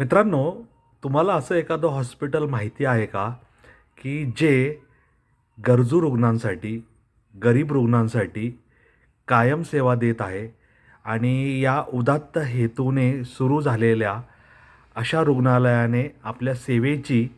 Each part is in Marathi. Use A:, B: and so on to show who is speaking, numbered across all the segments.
A: मित्रांनो तुम्हाला असं एखादं हॉस्पिटल माहिती आहे का? की जे गरजू रुग्णांसाठी गरीब रुग्णांसाठी कायम सेवा देत आहे आणि या उदात्त हेतूने सुरू झालेल्या अशा रुग्णालयाने आपल्या सेवेची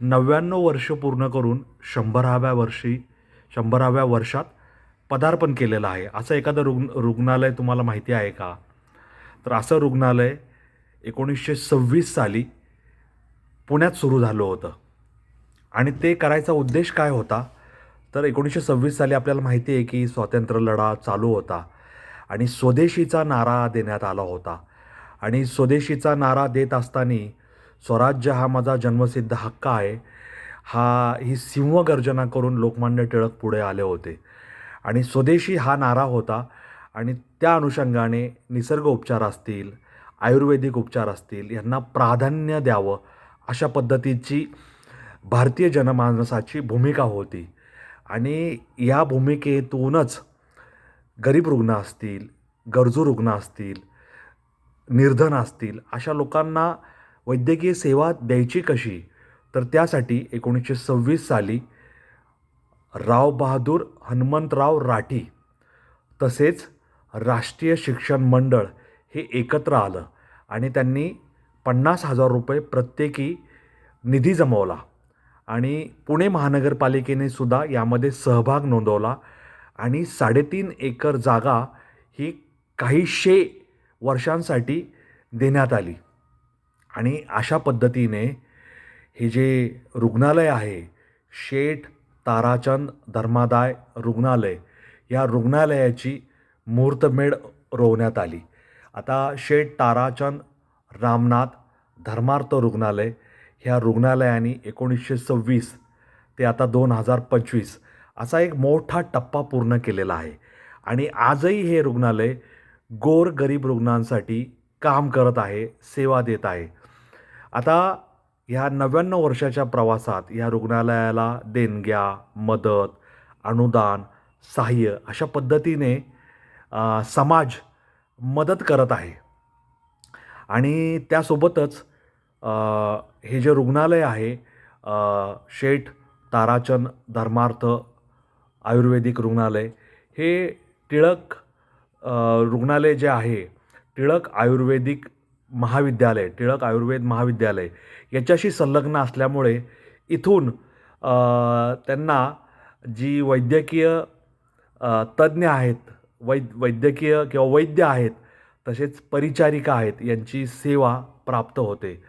A: नव्याण्णव वर्ष पूर्ण करून शंभराव्या वर्षी शंभराव्या वर्षात पदार्पण केलेलं आहे. असं एखादं रुग्ण रुग्णालय तुम्हाला माहिती आहे का? तर असं रुग्णालय एकोणीसशे सव्वीस साली पुण्यात सुरू झालं होतं. आणि ते करायचा उद्देश काय होता? तर एकोणीसशे सव्वीस साली आपल्याला माहिती आहे की स्वातंत्र्य लढा चालू होता आणि स्वदेशीचा नारा देण्यात आला होता. आणि स्वदेशीचा नारा देत असताना स्वराज्य हा माझा जन्मसिद्ध हक्क आहे. हा ही सिंहगर्जना करून लोकमान्य टिळक पुढे आले होते. आणि स्वदेशी हा नारा होता आणि त्या अनुषंगाने निसर्ग उपचार असतील आयुर्वेदिक उपचार असतील यांना प्राधान्य द्यावं अशा पद्धतीची भारतीय जनमानसाची भूमिका होती. आणि या भूमिकेतूनच गरीब रुग्ण असतील गरजू रुग्ण असतील निर्धन असतील अशा लोकांना वैद्यकीय सेवा द्यायची कशी? तर त्यासाठी एकोणीसशे सव्वीस साली राव बहादूर हनुमंतराव राठी तसेच राष्ट्रीय शिक्षण मंडळ हे एकत्र आलं. आणि त्यांनी पन्नास हजार रुपये प्रत्येकी निधी जमवला. आणि पुणे महानगरपालिकेने सुद्धा यामध्ये सहभाग नोंदवला. आणि साडेतीन एकर जागा ही काहीशे वर्षांसाठी देण्यात आली. आणि अशा पद्धतीने हे जे रुग्णालय आहे शेठ ताराचंद धर्मादाय रुग्णालय या रुग्णालयाची मुहूर्तमेढ रोवण्यात आली. आता शेठ ताराचंद रामनाथ धर्मार्थ रुग्णालय ह्या रुग्णालयाने एकोणीसशे सव्वीस ते आता दोन हजार पंचवीस असा एक मोठा टप्पा पूर्ण केलेला आहे. आणि आजही हे रुग्णालय गोर गरीब रुग्णांसाठी काम करत आहे सेवा देत आहे. आता ह्या नव्याण्णव वर्षाच्या प्रवासात या रुग्णालयाला देणग्या मदत अनुदान सहाय्य अशा पद्धतीने समाज मदत करत आहे. आणि त्यासोबतच हे जे रुग्णालय आहे शेठ ताराचंद धर्मार्थ आयुर्वेदिक रुग्णालय हे टिळक रुग्णालय जे आहे टिळक आयुर्वेदिक महाविद्यालय टिळक आयुर्वेद महाविद्यालय याच्याशी संलग्न असल्यामुळे इथून त्यांना जी वैद्यकीय तज्ज्ञ आहेत वैद वैद्यकीय किंवा वैद्य आहेत तसेच परिचारिका आहेत यांची सेवा प्राप्त होते.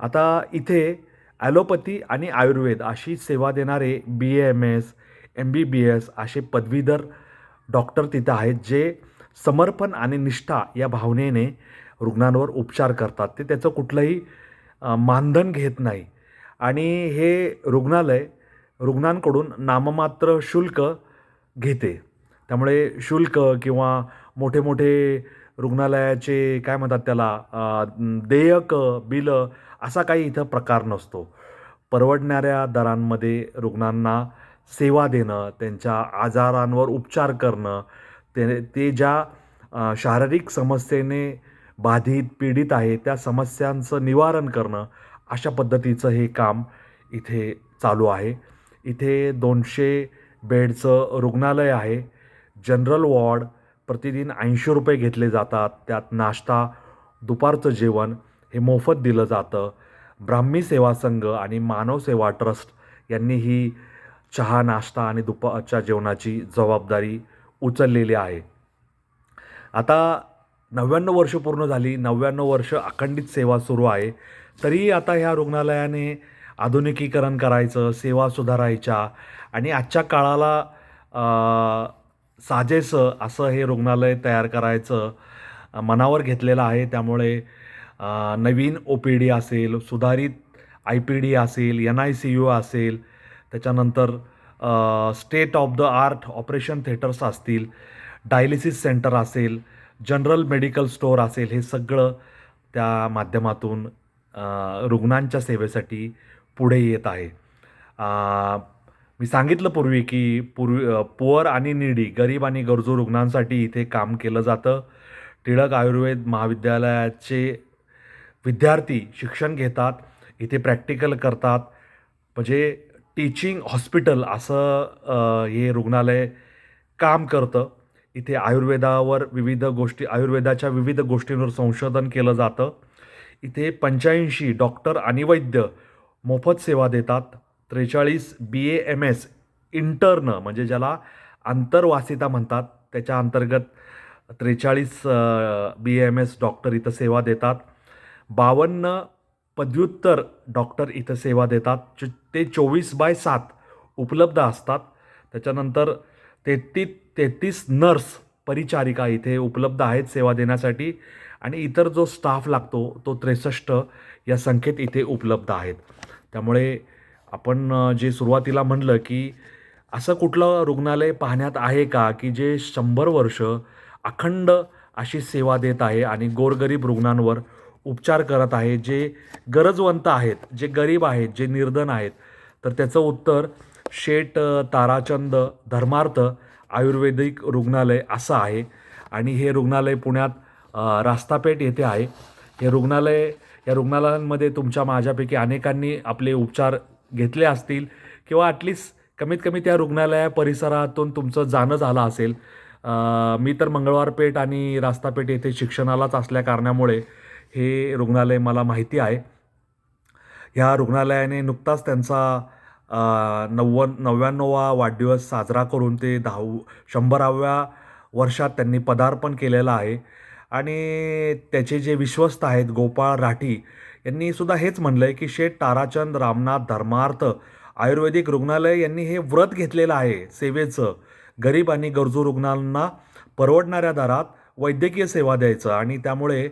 A: आता इथे ॲलोपॅथी आणि आयुर्वेद अशी सेवा देणारे B M S M B B S असे पदवीधर डॉक्टर तिथं आहेत जे समर्पण आणि निष्ठा या भावनेने रुग्णांवर उपचार करतात. ते त्याचं कुठलंही मानधन घेत नाही. आणि हे रुग्णालय रुग्णांकडून नाममात्र शुल्क घेते. त्यामुळे शुल्क किंवा मोठे मोठे रुग्णालयाचे काय म्हणतात त्याला देयक बिलं असा काही इथं प्रकार नसतो. परवडणाऱ्या दरांमध्ये रुग्णांना सेवा देणं त्यांच्या आजारांवर उपचार करणं ते ते ज्या शारीरिक समस्येने बाधित पीडित आहे त्या समस्यांचं निवारण करणं अशा पद्धतीचं हे काम इथे चालू आहे. इथे दोनशे बेडचं रुग्णालय आहे. जनरल वॉर्ड प्रतिदिन ऐंशी रुपये घेतले जातात. त्यात नाश्ता दुपारचं जेवण हे मोफत दिलं जातं. ब्राह्मी सेवा संघ आणि मानव सेवा ट्रस्ट यांनी ही चहा नाश्ता आणि दुपारच्या जेवणाची जबाबदारी उचललेली आहे. आता नव्याण्णव वर्ष पूर्ण झाली नव्याण्णव वर्ष अखंडित सेवा सुरू आहे. तरी आता ह्या रुग्णालयाने आधुनिकीकरण करायचं सेवा सुधारायच्या आणि आजच्या काळाला साजेसं असं हे रुग्णालय तयार करायचं मनावर घेतलेलं आहे. त्यामुळे नवीन ओ पी डी असेल सुधारित आय पी डी असेल एन आय सी यू असेल त्याच्यानंतर state of the art operation theatres असतील डायलिसिस सेंटर असेल जनरल मेडिकल स्टोअर असेल हे सगळं त्या माध्यमातून रुग्णांच्या सेवेसाठी पुढे येत आहे. मी सांगितलं पूर्वी की पूर्वी पुअर आणि निडी गरीब आणि गरजू रुग्णांसाठी इथे काम केलं जातं. टिळक आयुर्वेद महाविद्यालयाचे विद्यार्थी शिक्षण घेतात इथे प्रॅक्टिकल करतात. म्हणजे टीचिंग हॉस्पिटल असं हे रुग्णालय काम करतं. इथे आयुर्वेदावर विविध गोष्टी आयुर्वेदाच्या विविध गोष्टींवर संशोधन केलं जातं. इथे पंच्याऐंशी डॉक्टर आणि वैद्य मोफत सेवा देतात. त्रेचाळीस B A M S intern म्हणजे ज्याला आंतरवासिता म्हणतात. त्याच्या अंतर्गत त्रेचाळीस बी एम एस डॉक्टर इथं सेवा देतात. बावन्न पदव्युत्तर डॉक्टर इथं सेवा देतात. चो ते चोवीस बाय सात उपलब्ध असतात. त्याच्यानंतर तेहतीस तेहतीस नर्स परिचारिका इथे उपलब्ध आहेत सेवा देण्यासाठी. आणि इतर जो स्टाफ लागतो तो त्रेसष्ट या संख्येत इथे उपलब्ध आहेत. त्यामुळे आपण जे सुरुवातीला म्हणलं की असं कुठलं रुग्णालय पाहण्यात आहे का की जे शंभर वर्ष अखंड अशी सेवा देत आहे आणि गोरगरीब रुग्णांवर उपचार करत आहे जे गरजवंत आहेत जे गरीब आहेत जे निर्धन आहेत? तर त्याचं उत्तर शेट ताराचंद धर्मार्थ आयुर्वेदिक रुग्णालय असं आहे. आणि हे रुग्णालय पुण्यात रास्तापेठ येथे आहे. हे रुग्णालय या रुग्णालयांमध्ये तुमच्या माझ्यापैकी अनेकांनी आपले उपचार घेतले असतील किंवा ॲटलिस्ट कमीत कमी त्या रुग्णालया परिसरातून तुमचं जाणं झालं असेल. मी तर मंगळवार पेठ आणि रास्तापेठ येथे शिक्षणालाच असल्या कारणामुळे हे रुग्णालय मला माहिती आहे. ह्या रुग्णालयाने नुकताच त्यांचा नव्व नव्वद नव्याण्णवा वाढदिवस साजरा करून ते दहाव शंभराव्या वर्षात त्यांनी पदार्पण केलेलं आहे. आणि त्याचे जे विश्वस्त आहेत गोपाळ राठी यांनी सुद्धा हेच म्हणलं आहे की शेठ ताराचंद रामनाथ धर्मार्थ आयुर्वेदिक रुग्णालय यांनी हे व्रत घेतलेलं आहे. सेवेचं गरीब आणि गरजू रुग्णांना परवडणाऱ्या दरात वैद्यकीय सेवा द्यायचं आणि त्यामुळे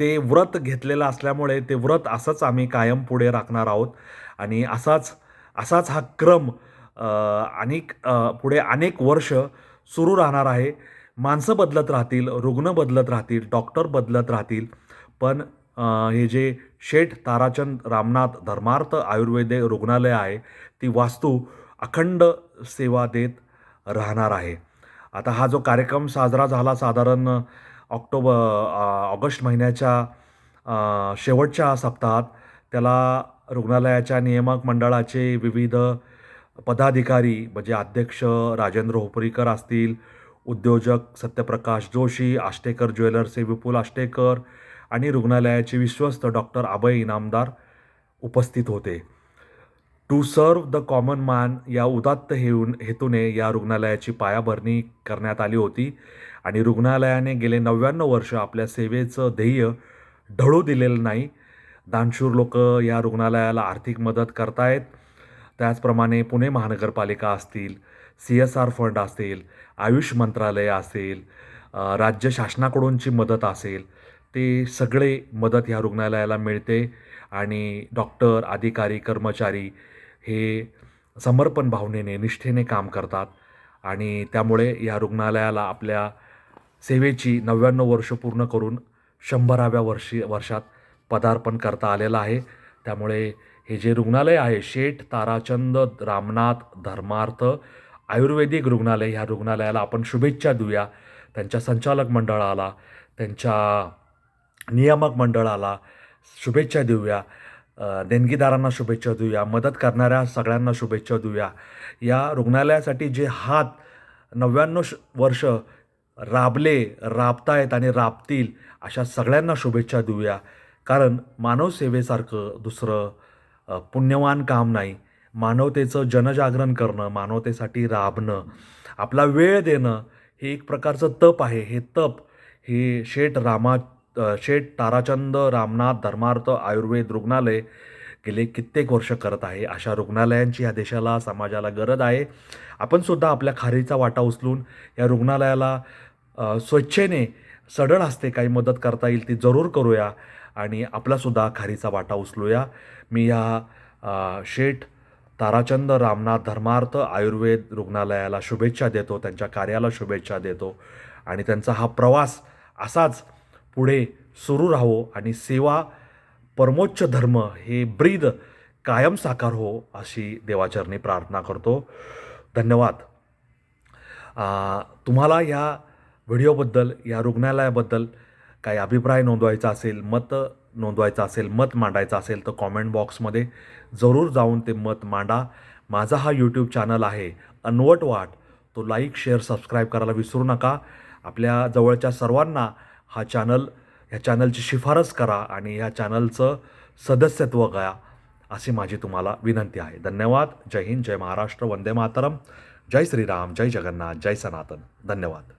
A: ते व्रत घेतलेलं असल्यामुळे ते व्रत असंच आम्ही कायम पुढे राखणार आहोत. आणि असाच असाच हा क्रम अनेक पुढे अनेक वर्ष सुरू राहणार आहे. माणसं बदलत राहतील रुग्ण बदलत राहतील डॉक्टर बदलत राहतील. पण हे जे शेठ ताराचंद रामनाथ धर्मार्थ आयुर्वेद रुग्णालय आहे ती वास्तू अखंड सेवा देत राहणार आहे. आता हा जो कार्यक्रम साजरा झाला साधारण ऑक्टोबर ऑगस्ट महिन्याच्या शेवटच्या सप्ताहात त्याला रुग्णालयाच्या नियामक मंडळाचे विविध पदाधिकारी म्हणजे अध्यक्ष राजेंद्र होपरीकर असतील उद्योजक सत्यप्रकाश जोशी आष्टेकर ज्वेलर्सचे विपुल आष्टेकर आणि रुग्णालयाचे विश्वस्त डॉक्टर अभय इनामदार उपस्थित होते. To serve the common man या उदात्त हेऊन हेतूने या रुग्णालयाची पायाभरणी करण्यात आली होती आणि रुग्णालयाने गेले नव्याण्णव वर्ष आपल्या सेवेचं ध्येय ढळू दिलेलं नाही. दानशूर लोक या रुग्णालयाला आर्थिक मदत करतायत. त्याचप्रमाणे पुणे महानगरपालिका असतील सी एस आर फंड असेल आयुष मंत्रालय असेल राज्य शासनाकडूनची मदत असेल ते सगळे मदत ह्या रुग्णालयाला मिळते आणि डॉक्टर अधिकारी कर्मचारी हे समर्पण भावनेने निष्ठेने काम करतात आणि त्यामुळे या रुग्णालयाला आपल्या सेवेची नव्याण्णव वर्ष पूर्ण करून शंभराव्या वर्षी वर्षात पदार्पण करता आलेलं आहे. त्यामुळे हे जे रुग्णालय आहे शेठ ताराचंद रामनाथ धर्मार्थ आयुर्वेदिक रुग्णालय ह्या रुग्णालयाला आपण शुभेच्छा देऊया. त्यांच्या संचालक मंडळाला त्यांच्या नियामक मंडळाला शुभेच्छा देऊया. देणगीदारांना शुभेच्छा देऊया. मदत करणाऱ्या सगळ्यांना शुभेच्छा देऊया. या रुग्णालयासाठी जे हात नव्याण्णव श वर्ष राबले राबतायत आणि राबतील अशा सगळ्यांना शुभेच्छा देऊया. कारण मानवसेवेसारखं दुसरं पुण्यवान काम नाही. मानवतेचं जनजागरण करणं मानवतेसाठी राबणं आपला वेळ देणं हे एक प्रकारचं तप आहे. हे तप हे शेठ रामा शेठ ताराचंद रामनाथ धर्मार्थ आयुर्वेद रुग्णालय गेले कित्येक वर्ष करत आहे. अशा रुग्णालयांची या देशाला समाजाला गरज आहे. आपण सुद्धा आपल्या खारीचा वाटा उचलून या रुग्णालयाला स्वच्छेने सडळ असते काही मदत करता येईल ती जरूर करूया आणि आपलासुद्धा खारीचा वाटा उचलूया. मी या शेठ ताराचंद रामनाथ धर्मार्थ आयुर्वेद रुग्णालयाला शुभेच्छा देतो त्यांच्या कार्याला शुभेच्छा देतो आणि त्यांचा हा प्रवास असाच पुढे सुरू राहो आणि सेवा परमोच्च धर्म हे ब्रीद कायम साकार हो अशी देवाचरणी प्रार्थना करतो. धन्यवाद. तुम्हाला या व्हिडिओबद्दल या रुग्णालयाबद्दल काही अभिप्राय नोंदवायचा असेल मत नोंदवायचं असेल मत मांडायचं असेल तर कॉमेंट बॉक्समध्ये जरूर जाऊन ते मत मांडा. माझा हा यूट्यूब चॅनल आहे अनवट वाट. तो लाईक शेअर सबस्क्राईब करायला विसरू नका. आपल्या जवळच्या सर्वांना हा चॅनल ह्या चॅनलची शिफारस करा आणि ह्या चॅनलचं सदस्यत्व घ्या अशी माझी तुम्हाला विनंती आहे. धन्यवाद. जय हिंद. जय महाराष्ट्र. वंदे मातरम. जय श्रीराम. जय जगन्नाथ. जय सनातन. धन्यवाद.